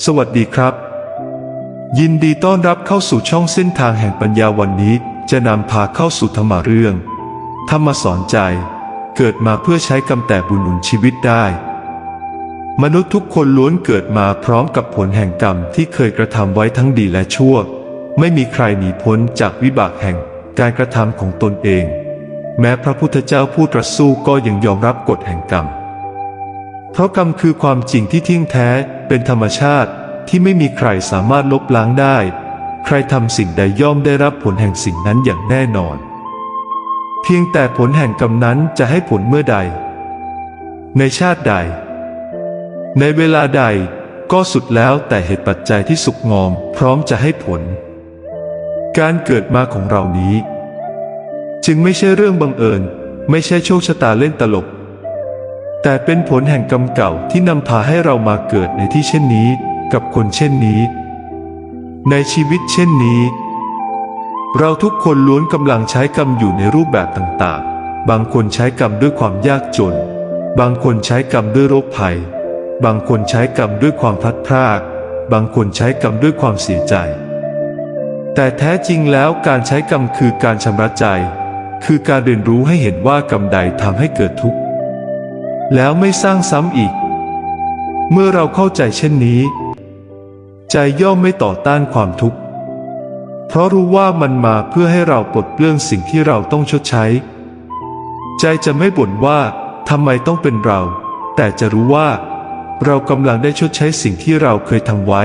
สวัสดีครับ ยินดีต้อนรับเข้าสู่ช่องเส้นทางแห่งปัญญาวันนี้ จะนำพาเข้าสู่ธรรมะเรื่อง ธรรมสอนใจ เกิดมาเพื่อใช้กำแต่บุญหนุนชีวิตได้ มนุษย์ทุกคนล้วนเกิดมาพร้อมกับผลแห่งกรรมที่เคยกระทำไว้ทั้งดีและชั่ว ไม่มีใครหนีพ้นจากวิบากแห่งการกระทำของตนเอง แม้พระพุทธเจ้าผู้ตรัสสู้ก็ยังยอมรับกฎแห่งกรรม เพราะกรรมคือความจริงที่เที่ยงแท้เป็นธรรมชาติที่ไม่มีใครสามารถลบล้างได้ ใครทำสิ่งใดย่อมได้รับผลแห่งสิ่งนั้นอย่างแน่นอน เพียงแต่ผลแห่งกรรมนั้นจะให้ผลเมื่อใด ในชาติใด ในเวลาใดก็สุดแล้วแต่เหตุปัจจัยที่สุกงอมพร้อมจะให้ผล การเกิดมาของเรานี้ จึงไม่ใช่เรื่องบังเอิญ ไม่ใช่โชคชะตาเล่นตลก แต่เป็นผลแห่งกรรมเก่าที่นำพาให้เรามาเกิดในที่เช่นนี้ กับคนเช่นนี้ ในชีวิตเช่นนี้ เราทุกคนล้วนกำลังใช้กรรมอยู่ในรูปแบบต่างๆ บางคนใช้กรรมด้วยความยากจน บางคนใช้กรรมด้วยโรคภัย บางคนใช้กรรมด้วยความพลัดพราก บางคนใช้กรรมด้วยความเสียใจ แต่แท้จริงแล้วการใช้กรรมคือการชำระใจ คือการเรียนรู้ให้เห็นว่ากรรมใดทำให้เกิดทุกข์ แล้วไม่สร้างซ้ำอีก เมื่อเราเข้าใจเช่นนี้ ใจย่อมไม่ต่อต้านความทุกข์ เพราะรู้ว่ามันมาเพื่อให้เราปลดเปลื้องสิ่งที่เราต้องชดใช้ ใจจะไม่บ่นว่าทำไมต้องเป็นเรา แต่จะรู้ว่า เรากำลังได้ชดใช้สิ่งที่เราเคยทำไว้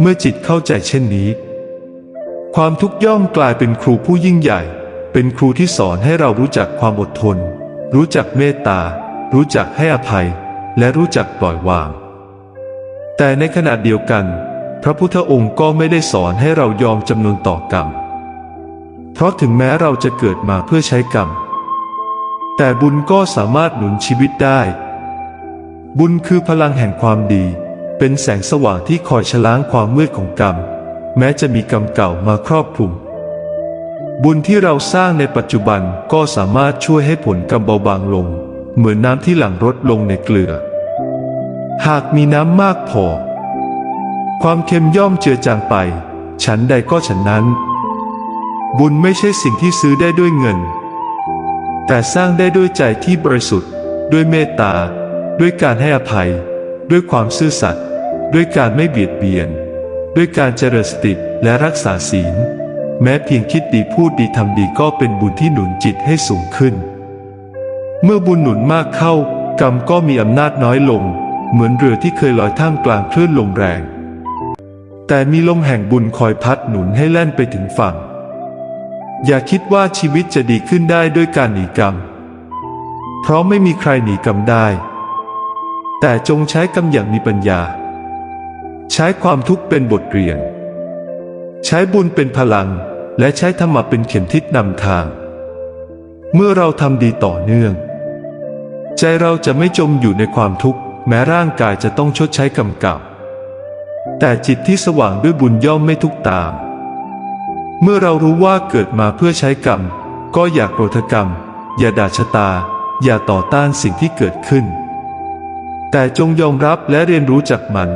เมื่อจิตเข้าใจเช่นนี้ ความทุกข์ย่อมกลายเป็นครูผู้ยิ่งใหญ่ เป็นครูที่สอนให้เรารู้จักความอดทน รู้จักเมตตา รู้จักให้อภัย และรู้จักปล่อยวาง แต่ในขณะเดียวกัน พระพุทธองค์ก็ไม่ได้สอนให้เรายอมจำนวนต่อกรรม เพราะถึงแม้เราจะเกิดมาเพื่อใช้กรรม แต่บุญก็สามารถหนุนชีวิตได้ บุญคือพลังแห่งความดี เป็นแสงสว่างที่คอยชล้างความมืดของกรรม แม้จะมีกรรมเก่ามาครอบคลุมบุญที่เราสร้างในปัจจุบันก็สามารถช่วยให้ผลกรรมเบาบางลง เหมือนน้ำที่หลั่งรดลงในเกลือ หากมีน้ำมากพอ ความเค็มย่อมเจือจางไป ฉันใดก็ฉันนั้น บุญไม่ใช่สิ่งที่ซื้อได้ด้วยเงิน แต่สร้างได้ด้วยใจที่บริสุทธิ์ ด้วยเมตตา ด้วยการให้อภัย ด้วยความซื่อสัตย์ด้วยการไม่เบียดเบียน ด้วยการเจริญสติและรักษาศีล แม้เพียงคิดดีพูดดีทำดีก็เป็นบุญที่หนุนจิตให้สูงขึ้น เมื่อบุญหนุนมากเข้า กรรมก็มีอำนาจน้อยลง เหมือนเรือที่เคยลอยท่ามกลางคลื่นลมแรง แต่มีลมแห่งบุญคอยพัดหนุนให้แล่นไปถึงฝั่ง อย่าคิดว่าชีวิตจะดีขึ้นได้ด้วยการหนีกรรม เพราะไม่มีใครหนีกรรมได้ แต่จงใช้กรรมอย่างมีปัญญา ใช้ความทุกข์เป็นบทเรียน ใช้บุญเป็นพลัง และใช้ธรรมะเป็นเข็มทิศนำทางเมื่อเราทำดีต่อเนื่อง ใจเราจะไม่จมอยู่ในความทุกข์ แม้ร่างกายจะต้องชดใช้กรรมเก่าแต่จิตที่สว่างด้วยบุญย่อมไม่ทุกตาม เมื่อเรารู้ว่าเกิดมาเพื่อใช้กรรม ก็อย่าโกรธกรรม อย่าด่าชะตา อย่าต่อต้านสิ่งที่เกิดขึ้น แต่จงยอมรับและเรียนรู้จากมัน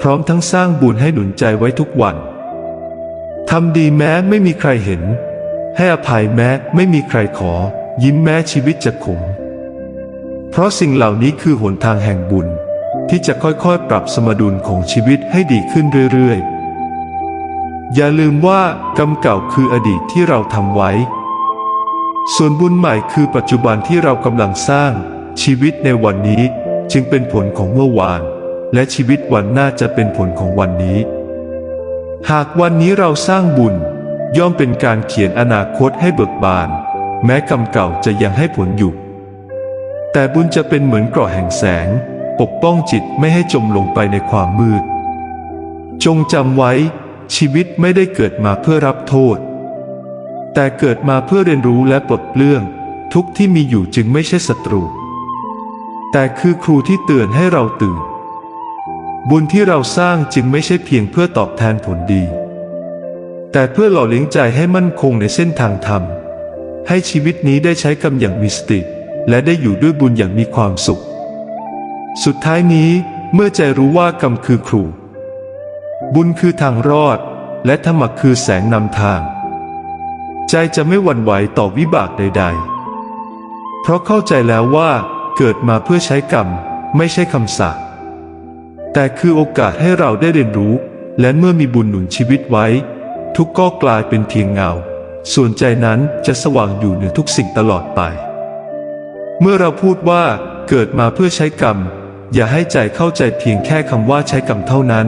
พร้อมทั้งสร้างบุญให้หนุนใจไว้ทุกวันทำดีแม้ไม่มีใครเห็น ให้อภัยแม้ไม่มีใครขอ ยิ้มแม้ชีวิตจะขม เพราะสิ่งเหล่านี้คือหนทางแห่งบุญ ที่จะค่อยๆ ปรับสมดุลของชีวิตให้ดีขึ้นเรื่อยๆ อย่าลืมว่ากรรมเก่าคืออดีตที่เราทำไว้ ส่วนบุญใหม่คือปัจจุบันที่เรากำลังสร้าง ชีวิตในวันนี้จึงเป็นผลของเมื่อวาน และชีวิตวันหน้าจะเป็นผลของวันนี้ หากวันนี้เราสร้างบุญ ย่อมเป็นการเขียนอนาคตให้เบิกบาน แม้กรรมเก่าจะยังให้ผลอยู่ แต่บุญจะเป็นเหมือนกราะแห่งแสง ปกป้องจิตไม่ให้จมลงไปในความมืด จงจำไว้ ชีวิตไม่ได้เกิดมาเพื่อรับโทษ แต่เกิดมาเพื่อเรียนรู้และปลดเปลื้อง ทุกที่มีอยู่จึงไม่ใช่ศัตรู แต่คือครูที่เตือนให้เราตื่น บุญที่เราสร้างจึงไม่ใช่เพียงเพื่อตอบแทนผลดี แต่เพื่อหล่อเลี้ยงใจให้มั่นคงในเส้นทางธรรมให้ชีวิตนี้ได้ใช้กรรมอย่างมีสติ และได้อยู่ด้วยบุญอย่างมีความสุข สุดท้ายนี้เมื่อใจรู้ว่ากรรมคือครู บุญคือทางรอด และธรรมะคือแสงนำทาง ใจจะไม่หวั่นไหวต่อวิบากใด ๆ เพราะเข้าใจแล้วว่าเกิดมาเพื่อใช้กรรม ไม่ใช่คำสาปแต่คือโอกาสให้เราได้เรียนรู้ และเมื่อมีบุญหนุนชีวิตไว้ ทุกข์ก็กลายเป็นเพียงเงา ส่วนใจนั้นจะสว่างอยู่เหนือทุกสิ่งตลอดไป เมื่อเราพูดว่าเกิดมาเพื่อใช้กรรม อย่าให้ใจเข้าใจเพียงแค่คำว่าใช้กรรมเท่านั้น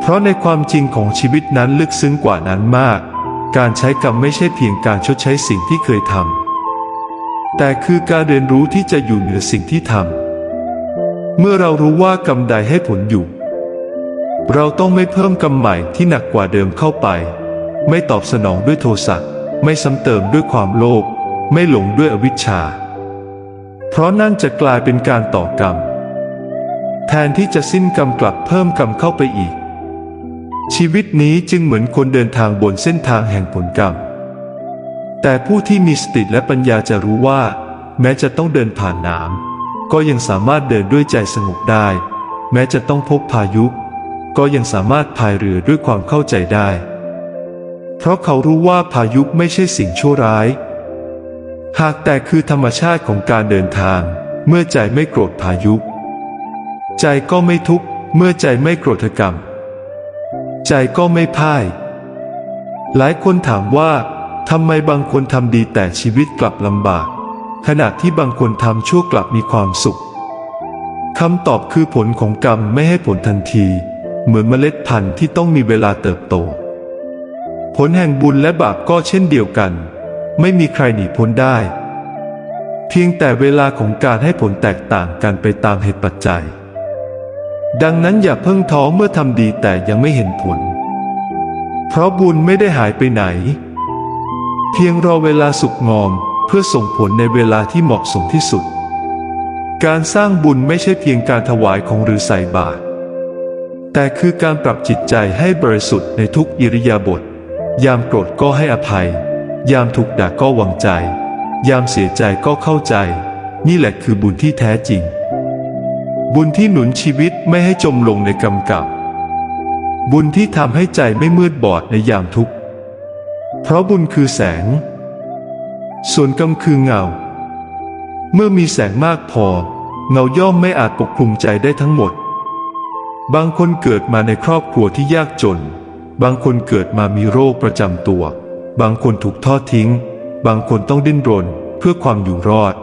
เพราะในความจริงของชีวิตนั้นลึกซึ้งกว่านั้นมาก การใช้กรรมไม่ใช่เพียงการชดใช้สิ่งที่เคยทำแต่คือการเรียนรู้ที่จะอยู่เหนือสิ่งที่ทำเมื่อเรารู้ว่ากรรมใดให้ผลอยู่ เราต้องไม่เพิ่มกรรมใหม่ที่หนักกว่าเดิมเข้าไป ไม่ตอบสนองด้วยโทสะไม่ซ้ำเติมด้วยความโลภไม่หลงด้วยอวิชชา เพราะนั่นจะกลายเป็นการต่อกรรม แทนที่จะสิ้นกรรมกลับเพิ่มกรรมเข้าไปอีก ชีวิตนี้จึงเหมือนคนเดินทางบนเส้นทางแห่งผลกรรม แต่ผู้ที่มีสติและปัญญาจะรู้ว่า แม้จะต้องเดินผ่านน้ำก็ยังสามารถเดินด้วยใจสงบได้ แม้จะต้องพบพายุ ก็ยังสามารถพายเรือด้วยความเข้าใจได้ เพราะเขารู้ว่าพายุไม่ใช่สิ่งชั่วร้าย หากแต่คือธรรมชาติของการเดินทาง เมื่อใจไม่โกรธพายุ ใจก็ไม่ทุกข์ เมื่อใจไม่โกรธกรรม ใจก็ไม่พ่าย หลายคนถามว่าทำไมบางคนทำดีแต่ชีวิตกลับลำบาก ขณะที่บางคนทำชั่วกลับมีความสุขคำตอบคือผลของกรรมไม่ให้ผลทันที เหมือนเมล็ดพันธุ์ที่ต้องมีเวลาเติบโต ผลแห่งบุญและบาปก็เช่นเดียวกัน ไม่มีใครหนีพ้นได้ เพียงแต่เวลาของการให้ผลแตกต่างกันไปตามเหตุปัจจัย ดังนั้นอย่าเพิ่งท้อเมื่อทำดีแต่ยังไม่เห็นผล เพราะบุญไม่ได้หายไปไหน เพียงรอเวลาสุกงอมเพื่อส่งผลในเวลาที่เหมาะสมที่สุด การสร้างบุญไม่ใช่เพียงการถวายของหรือใส่บาตรแต่คือการปรับจิตใจให้บริสุทธิ์ในทุกอิริยาบถยามโกรธก็ให้อภัย ยามถูกด่าก็วางใจ ยามเสียใจก็เข้าใจ นี่แหละคือบุญที่แท้จริง บุญที่หนุนชีวิตไม่ให้จมลงในกรรมกับ บุญที่ทำให้ใจไม่มืดบอดในยามทุกข์ เพราะบุญคือแสง ส่วนกรรมคือเงา เมื่อมีแสงมากพอ เงาย่อมไม่อาจปกคลุมใจได้ทั้งหมด บางคนเกิดมาในครอบครัวที่ยากจน บางคนเกิดมามีโรคประจำตัว บางคนถูกทอดทิ้ง บางคนต้องดิ้นรนเพื่อความอยู่รอด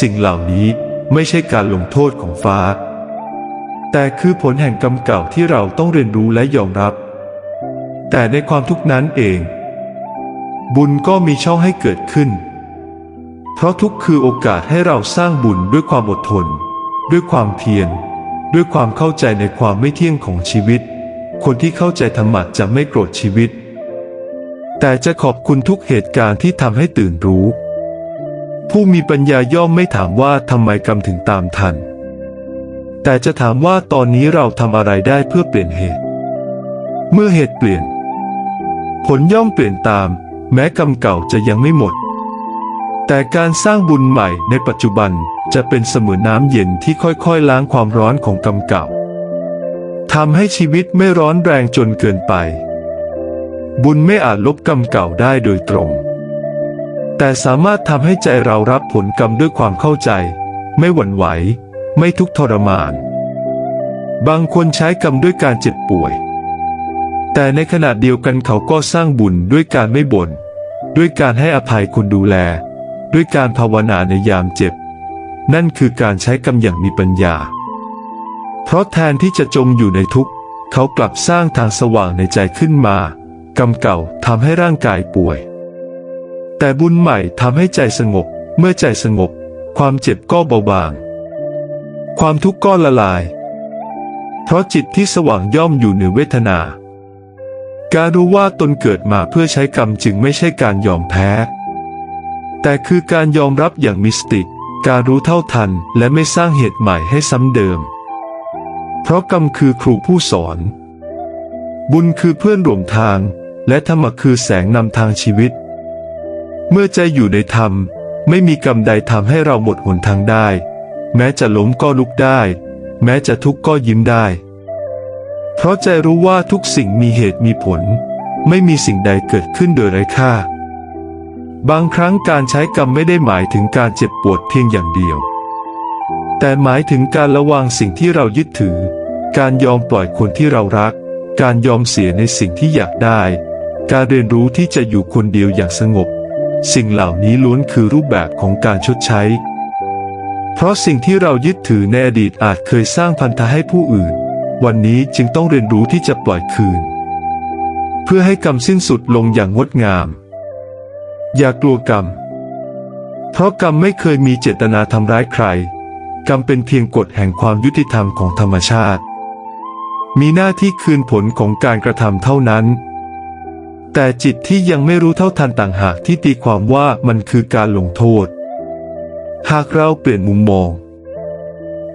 สิ่งเหล่านี้ไม่ใช่การลงโทษของฟ้า แต่คือผลแห่งกรรมเก่าที่เราต้องเรียนรู้และยอมรับ แต่ในความทุกข์นั้นเอง บุญก็มีช่องให้เกิดขึ้น เพราะทุกคือโอกาสให้เราสร้างบุญด้วยความอดทน ด้วยความเพียรด้วยความเข้าใจในความไม่เที่ยงของชีวิต คนที่เข้าใจธรรมะจะไม่โกรธชีวิต แต่จะขอบคุณทุกเหตุการณ์ที่ทำให้ตื่นรู้ ผู้มีปัญญาย่อมไม่ถามว่าทำไมกรรมถึงตามทัน แต่จะถามว่าตอนนี้เราทำอะไรได้เพื่อเปลี่ยนเหตุ เมื่อเหตุเปลี่ยน ผลย่อมเปลี่ยนตาม แม้กรรมเก่าจะยังไม่หมด แต่การสร้างบุญใหม่ในปัจจุบันจะเป็นเสมือนน้ำเย็นที่ค่อยๆ ล้างความร้อนของกรรมเก่าทำให้ชีวิตไม่ร้อนแรงจนเกินไป บุญไม่อาจลบกรรมเก่าได้โดยตรง แต่สามารถทำให้ใจเรารับผลกรรมด้วยความเข้าใจ ไม่หวั่นไหว ไม่ทุกข์ทรมาน บางคนใช้กรรมด้วยการเจ็บป่วย แต่ในขณะเดียวกันเขาก็สร้างบุญด้วยการไม่บ่นด้วยการให้อภัยคนดูแล ด้วยการภาวนาในยามเจ็บ นั่นคือการใช้กรรมอย่างมีปัญญา เพราะแทนที่จะจมอยู่ในทุกข์ เขากลับสร้างทางสว่างในใจขึ้นมา กรรมเก่าทำให้ร่างกายป่วย แต่บุญใหม่ทำให้ใจสงบ เมื่อใจสงบ ความเจ็บก็เบาบาง ความทุกข์ก็ละลาย เพราะจิตที่สว่างย่อมอยู่เหนือเวทนา การรู้ว่าตนเกิดมาเพื่อใช้กรรมจึงไม่ใช่การยอมแพ้ แต่คือการยอมรับอย่างมีสติการรู้เท่าทันและไม่สร้างเหตุใหม่ให้ซ้ำเดิม เพราะกรรมคือครูผู้สอนบุญคือเพื่อนร่วมทาง และธรรมคือแสงนำทางชีวิต เมื่อใจอยู่ในธรรม ไม่มีกรรมใดทำให้เราหมดหนทางได้ แม้จะล้มก็ลุกได้ แม้จะทุกข์ก็ยิ้มได้ เพราะใจรู้ว่าทุกสิ่งมีเหตุมีผล ไม่มีสิ่งใดเกิดขึ้นโดยไร้ค่า บางครั้งการใช้กรรมไม่ได้หมายถึงการเจ็บปวดเพียงอย่างเดียว แต่หมายถึงการระวังสิ่งที่เรายึดถือ การยอมปล่อยคนที่เรารัก การยอมเสียในสิ่งที่อยากได้ การเรียนรู้ที่จะอยู่คนเดียวอย่างสงบ สิ่งเหล่านี้ล้วนคือรูปแบบของการชดใช้ เพราะสิ่งที่เรายึดถือในอดีตอาจเคยสร้างพันธะให้ผู้อื่น วันนี้จึงต้องเรียนรู้ที่จะปล่อยคืน เพื่อให้กรรมสิ้นสุดลงอย่างงดงาม อย่ากลัวกรรม เพราะกรรมไม่เคยมีเจตนาทำร้ายใคร กรรมเป็นเพียงกฎแห่งความยุติธรรมของธรรมชาติ มีหน้าที่คืนผลของการกระทำเท่านั้น แต่จิตที่ยังไม่รู้เท่าทันต่างหากที่ตีความว่ามันคือการลงโทษ หากเราเปลี่ยนมุมมอง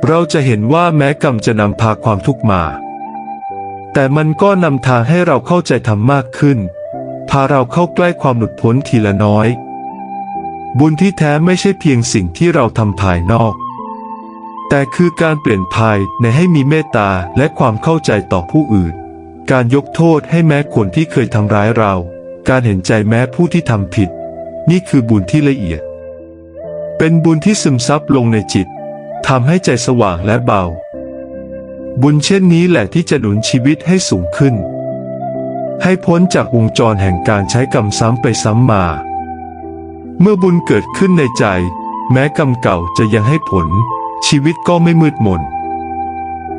เราจะเห็นว่าแม้กรรมจะนำพาความทุกข์มา แต่มันก็นำทางให้เราเข้าใจธรรมมากขึ้น พาเราเข้าใกล้ความหลุดพ้นทีละน้อย บุญที่แท้ไม่ใช่เพียงสิ่งที่เราทำภายนอก แต่คือการเปลี่ยนภายในให้มีเมตตาและความเข้าใจต่อผู้อื่น การยกโทษให้แม้คนที่เคยทำร้ายเรา การเห็นใจแม้ผู้ที่ทำผิด นี่คือบุญที่ละเอียด เป็นบุญที่ซึมซับลงในจิตทำให้ใจสว่างและเบา บุญเช่นนี้แหละที่จะหนุนชีวิตให้สูงขึ้น ให้พ้นจากวงจรแห่งการใช้กรรมซ้ำไปซ้ำมา เมื่อบุญเกิดขึ้นในใจ แม้กรรมเก่าจะยังให้ผล ชีวิตก็ไม่มืดมน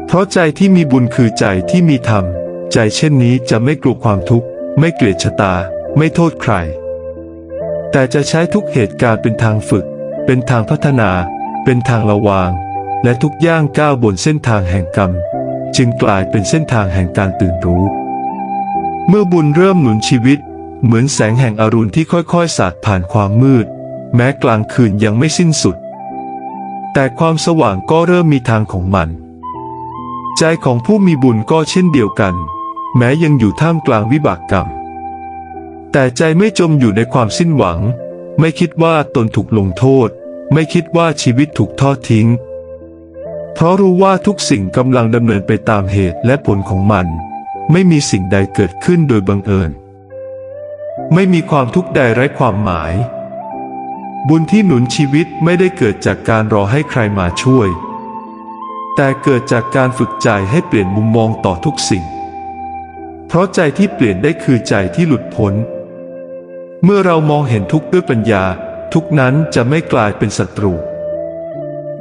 เพราะใจที่มีบุญคือใจที่มีธรรม ใจเช่นนี้จะไม่กลัวความทุกข์ ไม่เกลียดชะตา ไม่โทษใคร แต่จะใช้ทุกเหตุการณ์เป็นทางฝึก เป็นทางพัฒนา เป็นทางระวาง และทุกย่างก้าวบนเส้นทางแห่งกรรม จึงกลายเป็นเส้นทางแห่งการตื่นรู้ เมื่อบุญเริ่มหนุนชีวิต เหมือนแสงแห่งอรุณที่ค่อยๆ สาดผ่านความมืด แม้กลางคืนยังไม่สิ้นสุด แต่ความสว่างก็เริ่มมีทางของมัน ใจของผู้มีบุญก็เช่นเดียวกัน แม้ยังอยู่ท่ามกลางวิบากกรรม แต่ใจไม่จมอยู่ในความสิ้นหวัง ไม่คิดว่าตนถูกลงโทษ ไม่คิดว่าชีวิตถูกทอดทิ้ง เพราะรู้ว่าทุกสิ่งกำลังดำเนินไปตามเหตุและผลของมัน ไม่มีสิ่งใดเกิดขึ้นโดยบังเอิญ ไม่มีความทุกข์ใดไร้ความหมาย บุญที่หนุนชีวิตไม่ได้เกิดจากการรอให้ใครมาช่วย แต่เกิดจากการฝึกใจให้เปลี่ยนมุมมองต่อทุกสิ่ง เพราะใจที่เปลี่ยนได้คือใจที่หลุดพ้น เมื่อเรามองเห็นทุกข์ด้วยปัญญา ทุกนั้นจะไม่กลายเป็นศัตรู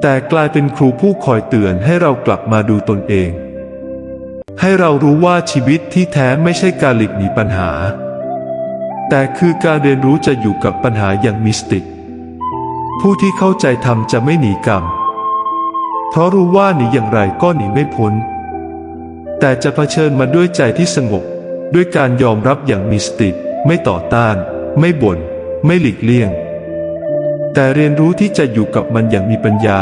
แต่กลายเป็นครูผู้คอยเตือนให้เรากลับมาดูตนเอง ให้เรารู้ว่าชีวิตที่แท้ไม่ใช่การหลีกหนีปัญหา แต่คือการเรียนรู้จะอยู่กับปัญหาอย่างมิสติก ผู้ที่เข้าใจธรรมจะไม่หนีกรรม เพราะรู้ว่าหนีอย่างไรก็หนีไม่พ้น แต่จะเผชิญมันด้วยใจที่สงบ ด้วยการยอมรับอย่างมีสติ ไม่ต่อต้าน ไม่บน่น ไม่หลีกเลี่ยง แต่เรียนรู้ที่จะอยู่กับมันอย่างมีปัญญา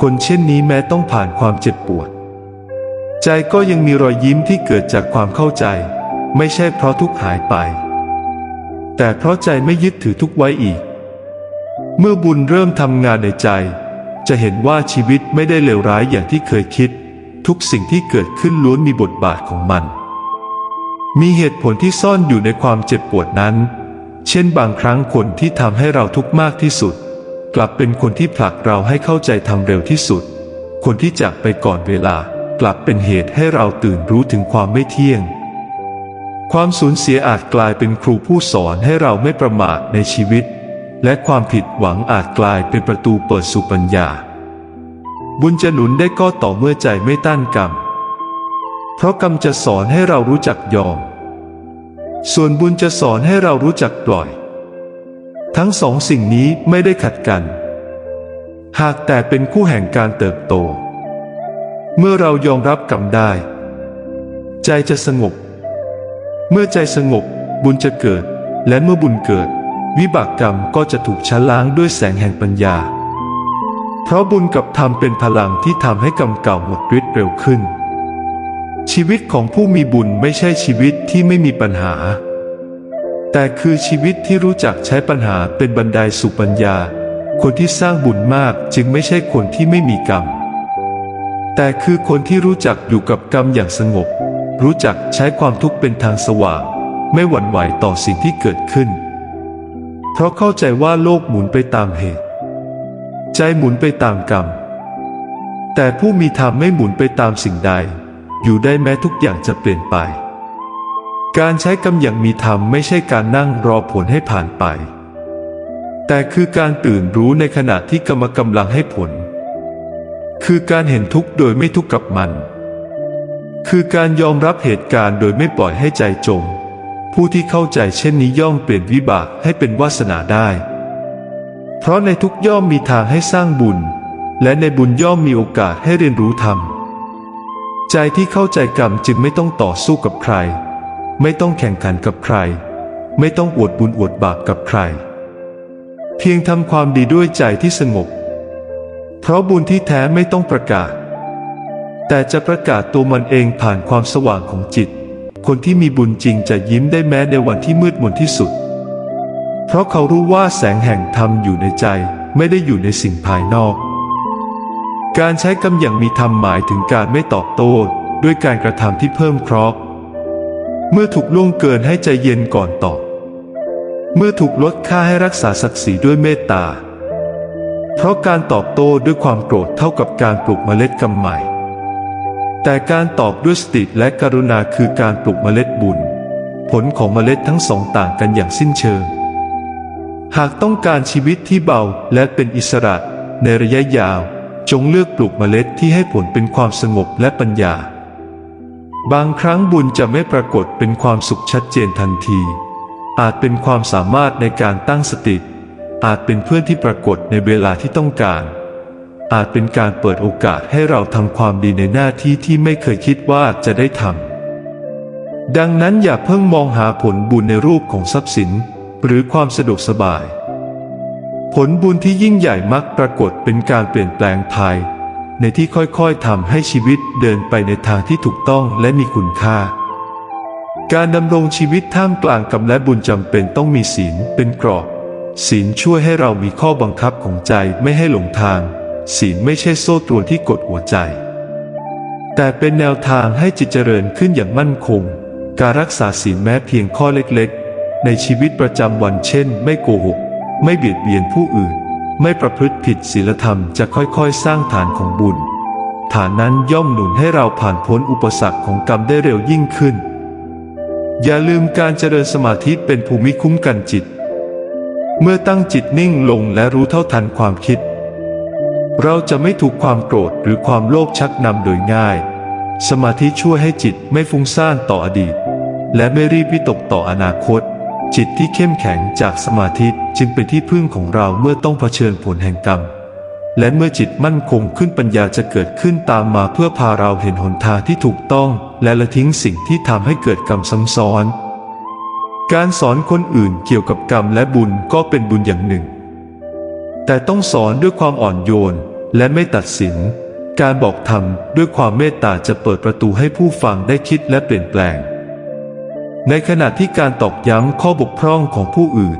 คนเช่นนี้แม้ต้องผ่านความเจ็บปวด ใจก็ยังมีรอยยิ้มที่เกิดจากความเข้าใจ ไม่ใช่เพราะทุกข์หายไป แต่เพราะใจไม่ยึดถือทุกข์ไว้อีก เมื่อบุญเริ่มทำงานในใจ จะเห็นว่าชีวิตไม่ได้เลวร้ายอย่างที่เคยคิด ทุกสิ่งที่เกิดขึ้นล้วนมีบทบาทของมัน มีเหตุผลที่ซ่อนอยู่ในความเจ็บปวดนั้น เช่นบางครั้งคนที่ทำให้เราทุกข์มากที่สุด กลับเป็นคนที่ผลักเราให้เข้าใจทำเร็วที่สุด คนที่จากไปก่อนเวลากลับเป็นเหตุให้เราตื่นรู้ถึงความไม่เที่ยง ความสูญเสียอาจกลายเป็นครูผู้สอนให้เราไม่ประมาทในชีวิต และความผิดหวังอาจกลายเป็นประตูเปิดสู่ปัญญา บุญจะหนุนได้ก็ต่อเมื่อใจไม่ต้านกรรม เพราะกรรมจะสอนให้เรารู้จักยอม ส่วนบุญจะสอนให้เรารู้จักปล่อย ทั้งสองสิ่งนี้ไม่ได้ขัดกัน หากแต่เป็นคู่แห่งการเติบโต เมื่อเรายอมรับกรรมได้ ใจจะสงบ เมื่อใจสงบบุญจะเกิด และเมื่อบุญเกิด วิบากกรรมก็จะถูกชะล้างด้วยแสงแห่งปัญญา เพราะบุญกับธรรมเป็นพลังที่ทำให้กรรมเก่าหมดฤทธิ์เร็วขึ้น ชีวิตของผู้มีบุญไม่ใช่ชีวิตที่ไม่มีปัญหา แต่คือชีวิตที่รู้จักใช้ปัญหาเป็นบันไดสู่ปัญญา คนที่สร้างบุญมากจึงไม่ใช่คนที่ไม่มีกรรม แต่คือคนที่รู้จักอยู่กับกรรมอย่างสงบ รู้จักใช้ความทุกข์เป็นทางสว่าง ไม่หวั่นไหวต่อสิ่งที่เกิดขึ้น เพราะเข้าใจว่าโลกหมุนไปตามเหตุ ใจหมุนไปตามกรรม แต่ผู้มีธรรมไม่หมุนไปตามสิ่งใด อยู่ได้แม้ทุกอย่างจะเปลี่ยนไป การใช้กรรมอย่างมีธรรมไม่ใช่การนั่งรอผลให้ผ่านไป แต่คือการตื่นรู้ในขณะที่กรรมกำลังให้ผล คือการเห็นทุกข์โดยไม่ทุกข์กับมัน คือการยอมรับเหตุการณ์โดยไม่ปล่อยให้ใจจม ผู้ที่เข้าใจเช่นนี้ย่อมเปลี่ยนวิบากให้เป็นวาสนาได้ เพราะในทุกย่อมมีทางให้สร้างบุญ และในบุญย่อมมีโอกาสให้เรียนรู้ธรรม ใจที่เข้าใจกรรมจึงไม่ต้องต่อสู้กับใคร ไม่ต้องแข่งขันกับใคร ไม่ต้องอวดบุญอวดบาปกับใคร เพียงทำความดีด้วยใจที่สงบ เพราะบุญที่แท้ไม่ต้องประกาศ แต่จะประกาศตัวมันเองผ่านความสว่างของจิต คนที่มีบุญจริงจะยิ้มได้แม้ในวันที่มืดมนที่สุด เพราะเขารู้ว่าแสงแห่งธรรมอยู่ในใจไม่ได้อยู่ในสิ่งภายนอก การใช้กรรมอย่างมีธรรมหมายถึงการไม่ตอบโต้ด้วยการกระทำที่เพิ่มเคราะห์เมื่อถูกล่วงเกินให้ใจเย็นก่อนตอบ เมื่อถูกลดค่าให้รักษาศักดิ์ศรีด้วยเมตตา เพราะการตอบโต้ด้วยความโกรธเท่ากับการปลูกเมล็ดกรรมใหม่ แต่การตอบด้วยสติและกรุณาคือการปลูกเมล็ดบุญ ผลของเมล็ดทั้งสองต่างกันอย่างสิ้นเชิง หากต้องการชีวิตที่เบาและเป็นอิสระในระยะยาว จงเลือกปลูกเมล็ดที่ให้ผลเป็นความสงบและปัญญา บางครั้งบุญจะไม่ปรากฏเป็นความสุขชัดเจนทันที อาจเป็นความสามารถในการตั้งสติ อาจเป็นเพื่อนที่ปรากฏในเวลาที่ต้องการ อาจเป็นการเปิดโอกาสให้เราทำความดีในหน้าที่ที่ไม่เคยคิดว่าจะได้ทำดังนั้นอย่าเพิ่งมองหาผลบุญในรูปของทรัพย์สิน หรือความสะดวกสบาย ผลบุญที่ยิ่งใหญ่มักปรากฏเป็นการเปลี่ยนแปลงภาย ในที่ค่อยๆทำให้ชีวิตเดินไปในทางที่ถูกต้องและมีคุณค่า การดำรงชีวิตท่ามกลางกรรมและบุญจำเป็นต้องมีศีลเป็นกรอบ ศีลช่วยให้เรามีข้อบังคับของใจไม่ให้หลงทาง ศีลไม่ใช่โซ่ตรวนที่กดหัวใจ แต่เป็นแนวทางให้จิตเจริญขึ้นอย่างมั่นคง การรักษาศีลแม้เพียงข้อเล็กๆ ในชีวิตประจำวันเช่น ไม่โกหก ไม่เบียดเบียนผู้อื่น ไม่ประพฤติผิดศีลธรรมจะค่อยๆ สร้างฐานของบุญ ฐานนั้นย่อมหนุนให้เราผ่านพ้นอุปสรรคของกรรมได้เร็วยิ่งขึ้น อย่าลืมการเจริญสมาธิเป็นภูมิคุ้มกันจิต เมื่อตั้งจิตนิ่งลงและรู้เท่าทันความคิด เราจะไม่ถูกความโกรธหรือความโลภชักนำโดยง่าย สมาธิช่วยให้จิตไม่ฟุ้งซ่านต่ออดีต และไม่รีบวิตกต่ออนาคต จิตที่เข้มแข็งจากสมาธิจึงเป็นที่พึ่งของเราเมื่อต้องเผชิญผลแห่งกรรม และเมื่อจิตมั่นคงขึ้นปัญญาจะเกิดขึ้นตามมาเพื่อพาเราเห็นหนทางที่ถูกต้อง และละทิ้งสิ่งที่ทำให้เกิดกรรมซ้ำซ้อน การสอนคนอื่นเกี่ยวกับกรรมและบุญก็เป็นบุญอย่างหนึ่ง แต่ต้องสอนด้วยความอ่อนโยนและไม่ตัดสิน การบอกธรรมด้วยความเมตตาจะเปิดประตูให้ผู้ฟังได้คิดและเปลี่ยนแปลง ในขณะที่การตอกย้ำข้อบกพร่องของผู้อื่น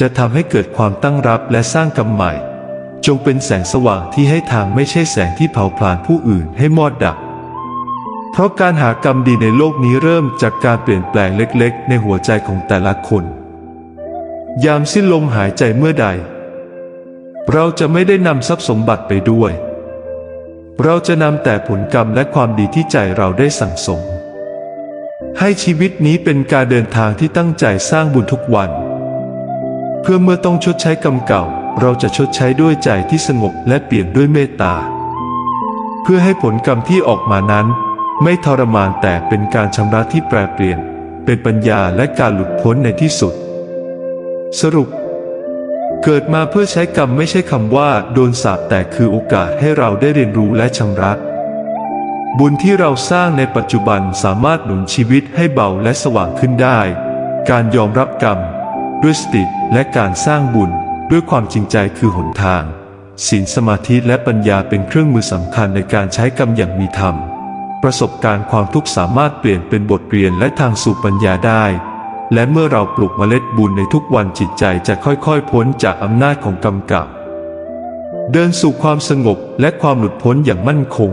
จะทำให้เกิดความตั้งรับและสร้างกรรมใหม่ จงเป็นแสงสว่างที่ให้ทางไม่ใช่แสงที่เผาผลาญผู้อื่นให้มอดดับ เพราะการหากรรมดีในโลกนี้เริ่มจากการเปลี่ยนแปลงเล็กๆ ในหัวใจของแต่ละคน ยามสิ้นลมหายใจเมื่อใด เราจะไม่ได้นำทรัพย์สมบัติไปด้วย เราจะนำแต่ผลกรรมและความดีที่ใจเราได้สั่งสม ให้ชีวิตนี้เป็นการเดินทางที่ตั้งใจสร้างบุญทุกวัน เพื่อเมื่อต้องชดใช้กรรมเก่า เราจะชดใช้ด้วยใจที่สงบและเปลี่ยนด้วยเมตตา เพื่อให้ผลกรรมที่ออกมานั้น ไม่ทรมานแต่เป็นการชำระที่แปรเปลี่ยน เป็นปัญญาและการหลุดพ้นในที่สุด สรุป เกิดมาเพื่อใช้กรรมไม่ใช่คำว่า โดนสาปแต่คือโอกาสให้เราได้เรียนรู้และชำระ บุญที่เราสร้างในปัจจุบันสามารถหนุนชีวิตให้เบาและสว่างขึ้นได้ การยอมรับกรรม ด้วยสติและการสร้างบุญด้วยความจริงใจคือหนทางศีลสมาธิและปัญญาเป็นเครื่องมือสำคัญในการใช้กรรมอย่างมีธรรม ประสบการณ์ความทุกข์สามารถเปลี่ยนเป็นบทเรียนและทางสู่ปัญญาได้ และเมื่อเราปลูกเมล็ดบุญในทุกวันจิตใจจะค่อยๆ พ้นจากอำนาจของกรรมเก่าเดินสู่ความสงบและความหลุดพ้นอย่างมั่นคง